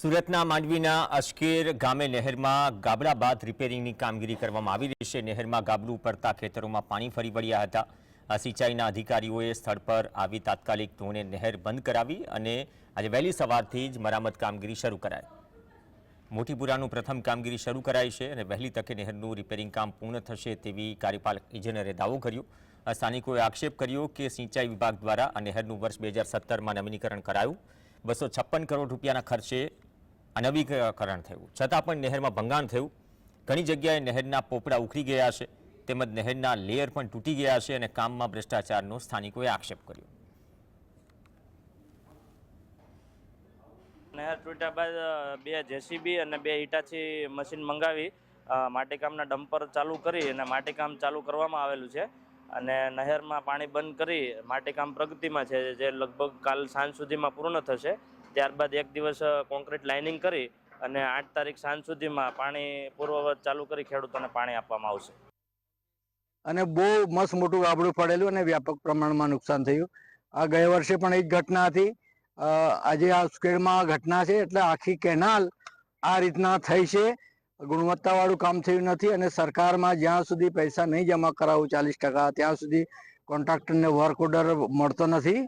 સુરતના માંડવીના અશ્કેર ગામે નહેરમાં ગાબડા બાદ રિપેરિંગની કામગીરી કરવામાં આવી રહી છે. નહેરમાં ગાબડું પડતા ખેતરોમાં પાણી ફરી વળ્યા હતા. સિંચાઈના અધિકારીઓએ સ્થળ પર આવી તાત્કાલિક ધોને નહેર બંધ કરાવી અને આજે વહેલી સવારથી જ મરામત કામગીરી શરૂ કરાઈ. મોટીપુરાનું પ્રથમ કામગીરી શરૂ કરાઈ છે અને વહેલી તકે નહેરનું રિપેરિંગ કામ પૂર્ણ થશે તેવી કાર્યપાલક ઇજનેરે દાવો કર્યો. સ્થાનિકોએ આક્ષેપ કર્યો કે સિંચાઈ વિભાગ દ્વારા આ નહેરનું વર્ષ બે હજાર સત્તરમાં નવીનીકરણ કરાયું. બસો છપ્પન કરોડ રૂપિયાના ખર્ચે આ નવીકરણ થયું. છતાં પણ નહેરમાં ભંગાણ થયું. ઘણી જગ્યાએ નહેરના પોપડા ઉખડી ગયા છે. તેમજ નહેરના લેયર પણ તૂટી ગયા છે અને કામમાં ભ્રષ્ટાચારનો સ્થાનિકોએ આક્ષેપ કર્યો. નહેર તૂટ્યા બાદ બે જેસીબી અને બે હિટાચી મશીન મંગાવી માટીકામના ડમ્પર ચાલુ કરી અને માટીકામ ચાલુ કરવામાં આવેલું છે. અને નહેરમાં પાણી બંધ કરી માટીકામ પ્રગતિમાં છે, જે લગભગ કાલ સાંજ સુધીમાં પૂર્ણ થશે. ત્યારબાદ એક દિવસ કોન્ક્રીટ લાઇનિંગ કરી અને આઠ તારીખ સાંજ સુધીમાં પાણી પૂર્વવત ચાલુ કરી ખેડૂતોને પાણી આપવામાં આવશે. અને બહુ મસ્ત મોટું ગાબડું પડેલું અને વ્યાપક પ્રમાણમાં નુકસાન થયું. આ ગયા વર્ષે પણ એક ઘટના હતી. આજે આ સ્કેડમાં ઘટના છે, એટલે આખી કેનાલ આ રીતના થઈ છે. ગુણવત્તાવાળું કામ થયું નથી અને સરકારમાં જ્યાં સુધી પૈસા નહીં જમા કરાવું ચાલીસ ટકા, ત્યાં સુધી કોન્ટ્રાક્ટરને વર્ક ઓર્ડર મળતો નથી.